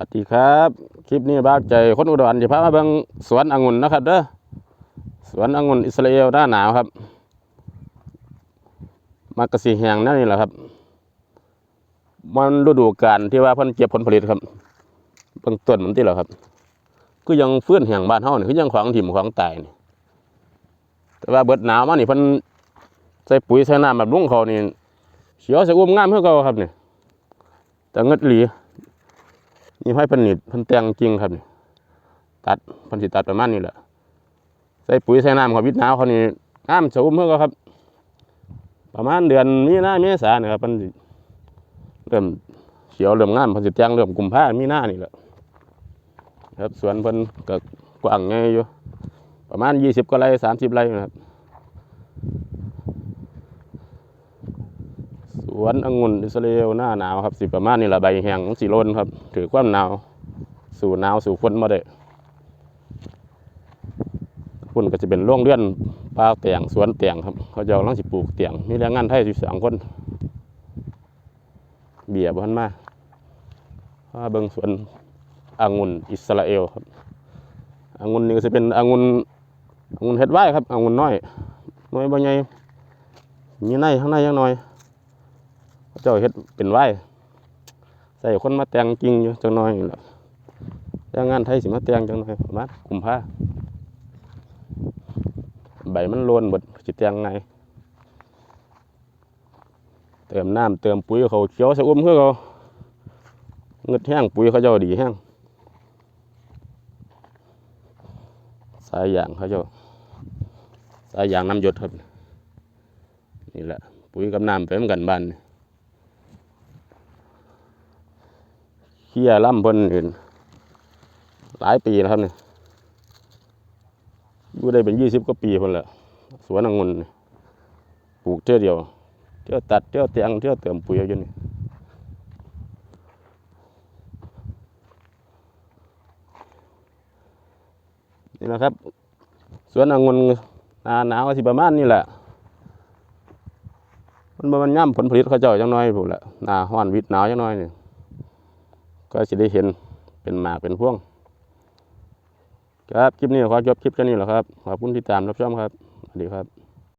วัสดีครับ คลิปนี้บ้าใจคนอุดรจะพามาเบิ่งสวนองุ่นนะครับเด้อสวนองุ่นอิสราเอลหน้าหนาวครับ มากระสีแหงนั่นนี่แหละครับ มันฤดูกาลที่ว่าเพิ่นเก็บผลผลิตครับเบื้งต้นมันที่แหละครับ ก็ยังเฟื้นแหงบ้านเฮานี่คือยังของถิ่มของตายนี่แต่ว่าเบิดหนาวมานี่เพิ่นใส่ปุ๋ยใส่น้ำแบบลุงเขานี่เขียวสะอุ้มงามเพื่อเก่าครับนี่แต่เงดหลี นี่ให้พันนิดพันแตงจริงครับนี่ตัดพันสิตัดประมาณนี้แหละใส่ปุ๋ยใส่น้ำของวิทย์หนาวเขานี่งามสะอุ้มเพื่อก่าครับ ประมาณเดือนมีนาเมษาเนี่ยครับมันเริ่มเขียวเริ่มงามพันสิแตงเริ่มกุมภามีนานี่แหละครับสวนเพิ่นก็กว้างไงอยู่ประมาณยี่สิบกว่าไร่สามสิบไร่นะครับ วนองุ่นอิสราเอลหน้าหนาวครับสิประมาณนี้แหละใบแห้งสีล้นครับ ถือความหนาว สู่หนาวสู่ฝนมาได้คุณก็จะเป็นร่วงเลื่อนปลาเตียงสวนเตียงครับ เขาจะเอาลังสิปลูกเตียงมีแรงงานไทยสิบสองคน เบียบ้านมาพาเบิงสวนองุ่นอิสราเอลครับองุ่นนี่ก็จะเป็นองุ่นองุ่นเฮ็ดไว้ครับองุ่นน้อยน้อยบ่ใหญ่มีในข้างในยังน้อย เจ้าเฮ็ดเป็นไหวใส่คนมาแต่งจริงอยู่จังน้อยแหละแต่งานไทยสิมาแต่งจังน้อยประมาณกุมภาใบมันโลนหมดสิแต่งไงเติมน้ำเติมปุ๋ยเขาเขียวสะอุ้มคือเขาเงึดแห้งปุ๋ยเขาเจ้าดีแห้งสายยางเขาเจ้าสายยางน้ำหยดครับนี่แหละปุ๋ยกับน้ำไปเหมือนกันบ้านนี่เขี้ยล่ำเพิ่นอื่น หลายปีแล้วครับนี่อยู่ได้เป็นยี่สิบกว่าปีคนละสวนองุ่นปลูกเท่ยวเดียว เที่ยวตัดเที่ยวเตียงเที่ยวเติมปุ๋ยอยู่นี่นี่นะครับ สวนองุ่นหนาหนาวสิประมาณนี้แหละ มันมันย่ำผลผลิตเขาเจ้าจังน้อยพู้นแหละหนาห้อนวิดหนาวจังน้อยนี่ ก็สิได้เห็นเป็นหมากเป็นพ่วง ครับ คลิปนี้ขอจบคลิปแค่นี้แหละครับ ขอบคุณที่ตามรับชมครับ สวัสดีครับ